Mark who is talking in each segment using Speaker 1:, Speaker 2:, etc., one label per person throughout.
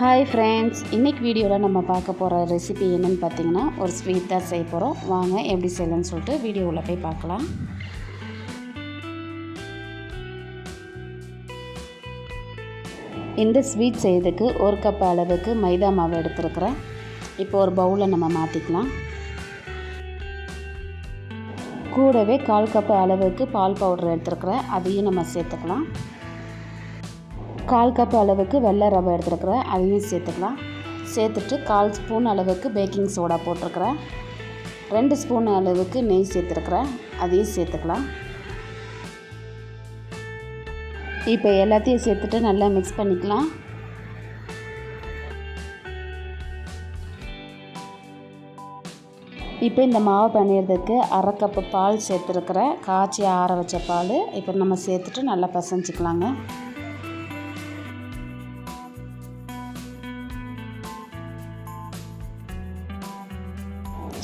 Speaker 1: Hi friends இன்றைக்கி வீடியோவில் நம்ம பார்க்க போகிற ரெசிபி என்னென்னு பார்த்தீங்கன்னா ஒரு ஸ்வீட் தான் செய்ய போகிறோம் வாங்க எப்படி செய்யலாம்னு சொல்லிட்டு வீடியோவில் போய் பார்க்கலாம். இந்த ஸ்வீட் செய்யறதுக்கு ஒரு கப் அளவுக்கு மைதா மாவு எடுத்துருக்குறேன். இப்போ ஒரு பவுலில் நம்ம மாற்றிக்கலாம் கூடவே கால் கப் அளவுக்கு பால் பவுடர் எடுத்துருக்குறேன். அதையும் நம்ம சேர்த்துக்கலாம். கால் கப் அளவுக்கு வெள்ளை ரவை எடுத்துருக்குறேன். அதையும் சேர்த்துக்கலாம். சேர்த்துட்டு கால் ஸ்பூன் அளவுக்கு பேக்கிங் சோடா போட்டிருக்கிறேன். ரெண்டு ஸ்பூன் அளவுக்கு நெய் சேர்த்துருக்குறேன். அதையும் சேர்த்துக்கலாம். இப்போ எல்லாத்தையும் சேர்த்துட்டு நல்லா மிக்ஸ் பண்ணிக்கலாம். இப்போ இந்த மாவு பண்ணிடுறதுக்கு அரை கப்பு பால் சேர்த்துருக்குறேன். காய்ச்சி ஆற வச்ச பால் இப்போ நம்ம சேர்த்துட்டு நல்லா பசஞ்சிக்கலாங்க.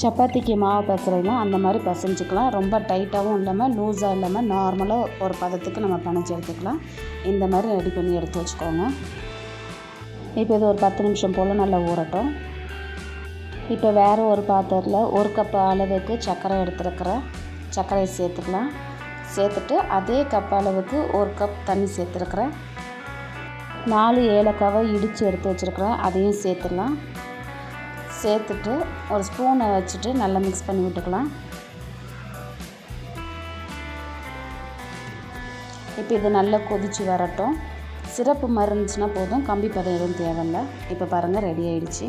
Speaker 1: சப்பாத்திக்கு மாவு பிசைறீங்க அந்த மாதிரி பிசைஞ்சிக்கலாம். ரொம்ப டைட்டாகவும் இல்லாமல் லூஸாக இல்லாமல் நார்மலாக ஒரு பதத்துக்கு நம்ம பிணைச்சி எடுத்துக்கலாம். இந்த மாதிரி ரெடி பண்ணி எடுத்து வச்சுக்கோங்க. இப்போ இது ஒரு பத்து நிமிஷம் போல் நல்லா ஊறட்டும். இப்போ வேறு ஒரு பாத்திரத்தில் ஒரு கப் அளவுக்கு சர்க்கரை எடுத்துருக்கிறேன் சர்க்கரையை சேர்த்துக்கலாம். சேர்த்துட்டு அதே கப் அளவுக்கு ஒரு கப் தண்ணி சேர்த்துருக்குறேன். நாலு ஏலக்காவை இடித்து எடுத்து வச்சுருக்குறேன். அதையும் சேர்த்துக்கலாம் சேர்த்துட்டு ஒரு ஸ்பூனை வச்சுட்டு நல்லா மிக்ஸ் பண்ணி விட்டுக்கலாம். இப்போ இது நல்லா கொதித்து வரட்டும். சிறப்பு மாதிரி இருந்துச்சுன்னா போதும் கம்பி பதம் எதுவும் தேவையில்லை. இப்போ பாருங்கள் ரெடி ஆயிடுச்சு.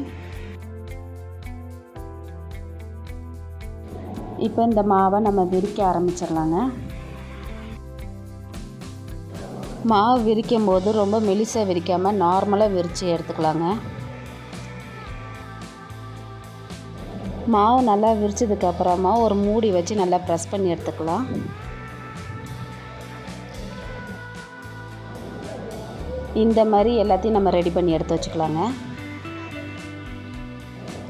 Speaker 1: இப்போ இந்த மாவை நம்ம விரிக்க ஆரம்பிச்சிடலாங்க. மாவு விரிக்கும் போது ரொம்ப மெலிசாக விரிக்காமல் நார்மலாக விரித்து எடுத்துக்கலாங்க. மாவு நல்லா விரிச்சதுக்கப்புறமா ஒரு மூடி வச்சு நல்லா ப்ரெஸ் பண்ணி எடுத்துக்கலாம். இந்த மாதிரி எல்லாத்தையும் நம்ம ரெடி பண்ணி எடுத்து வச்சுக்கலாங்க.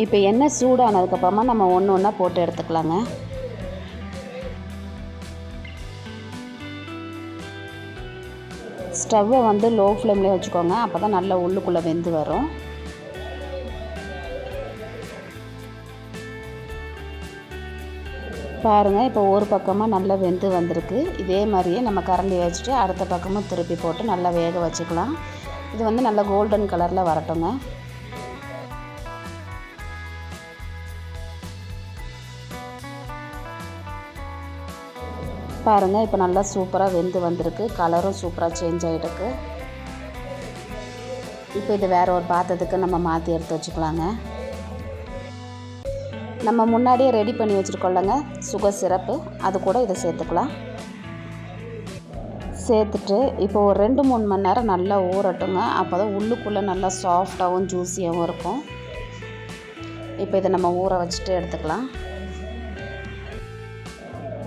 Speaker 1: இப்போ எண்ணெய் சூடானதுக்கப்புறமா நம்ம ஒன்று ஒன்றா போட்டு எடுத்துக்கலாங்க. ஸ்டவ்வை வந்து லோ ஃப்ளேம்லேயே வச்சுக்கோங்க. அப்போ தான் நல்லா உள்ளுக்குள்ளே வெந்து வரும். பாருங்கள் இப்போ ஒரு பக்கமாக நல்லா வெந்து வந்திருக்கு. இதே மாதிரியே நம்ம கரண்டி வச்சுட்டு அடுத்த பக்கமும் திருப்பி போட்டு நல்லா வேக வச்சுக்கலாம். இது வந்து நல்லா கோல்டன் கலரில் வரட்டுங்க. பாருங்கள் இப்போ நல்லா சூப்பராக வெந்து வந்திருக்கு. கலரும் சூப்பராக சேஞ்ச் ஆகிட்டுருக்கு இப்போ இது வேறு ஒரு பாத்திரத்துக்கு நம்ம மாற்றி எடுத்து வச்சுக்கலாங்க. நம்ம முன்னாடியே ரெடி பண்ணி வச்சுருக்கோம்லங்க. Sugar syrup. அது கூட இதை சேர்த்துக்கலாம். சேர்த்துட்டு இப்போ ஒரு ரெண்டு மூணு மணி நேரம் நல்லா ஊறட்டுங்க. அப்போ தான் உள்ளுக்குள்ளே நல்லா சாஃப்டாகவும் ஜூஸியாகவும் இருக்கும். இப்போ இதை நம்ம ஊற வச்சுட்டு எடுத்துக்கலாம்.